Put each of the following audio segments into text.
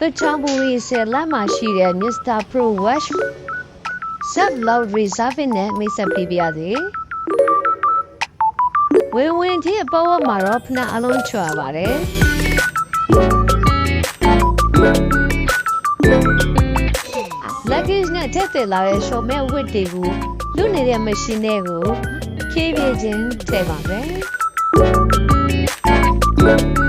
The Chamburi ဆယ်လမ်းမှာရှိတဲ့ Mr. Pro Wash Self Love Reserve နဲ့မိတ်ဆက်ပေးပါရစေ။ဝင်ဝင်ချင်းအပေါ်ဝမှာတော့ဖနာအလုံးချွာပါတယ်။ luggage နဲ့ထည့်သွင်းလာတဲ့ show မဲ့ဝတ်တွေကိုလူနေတဲ့ machine တွေကိုဖြည်းဖြည်းချင်းထည့်ပါမယ်။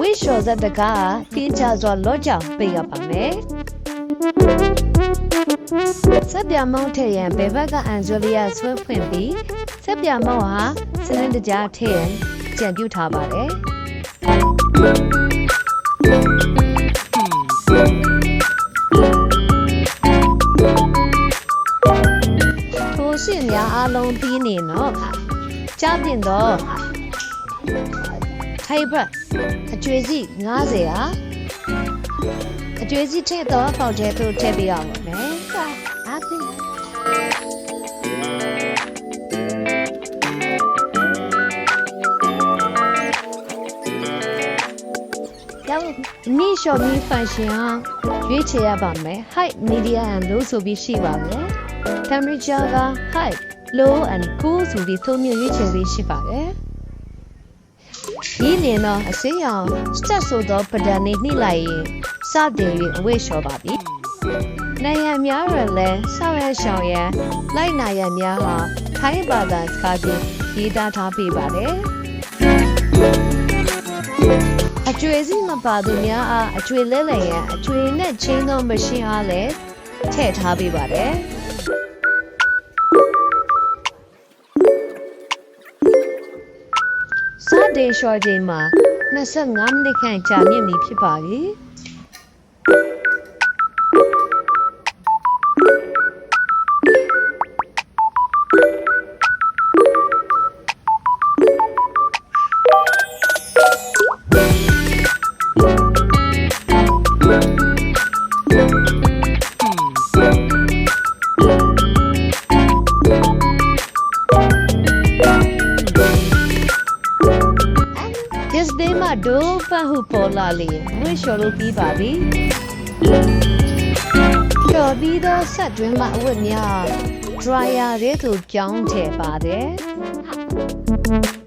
wish လျှော်သက်တကားပြေးချစွာလော့ကြောင်ပေးရပါမယ်စက်ပြမောင်းထည့်ရန်ဘယ်ဘက်ကအန်ဂျလီယာဆွဲဖွင့်ပြီးစက်ပြမောင်းဟာစနစ်တကျထည့်ရန်ကြံပြုထားပါတယ် ရှင်းများအားလုံးပြီးနေတော့ကြားပြင်တော့ထိုင်ဘတ်အကျွေးစီ90ဟာအကျွေးစီထည့်တော့ပေါက်တဲ့သူထည့်ပေးရပါမယ်။ဟာအားပေးရောက်နီရှော်မီဖန်ရှင်ဟာရွေးချယ်ရပါမယ်။ height medium and low ဆိုပြီးရှိပါမယ်။ temperature က height low and cool ဆိုပြီးသုံးမျိုးရွေးချယ်ပြီးရှိပါတယ်။ဒီနေတော့အစိမ်းရောင်စတက်ဆိုသောပဒံနေနှိလိုက်ရင်စတင်၍အဝိလျှော်ပါပြီ။နိုင်ငံများရလည်းဆောက်ရရှောင်ရန်လိုက်နာရန်များဟာထိုင်းဘာသာစကားဖြင့်ရေးသားထားပေးပါတယ်။အကျွေးစီမပါသူများအားအကျွေးလဲလဲရန်အကျွေးနဲ့ချင်းသောမရှင်းအားလည်းထည့်ထားပေးပါတယ်။ စတင်လျှော်ချိန်မှာ25မိနစ်ခန့်ကြာမြင့်ပြီဖြစ်ပါပြီ။ ဒိုးဖတ်ဟုပေါ်လာလေဝိလျှော်လို့ပြီးပါပြီ။ကျော်ပြီးတော့ဆက်တွင်းမှာအဝတ်များ dryer လေးသို့ကြောင်းထည့်ပါတယ်။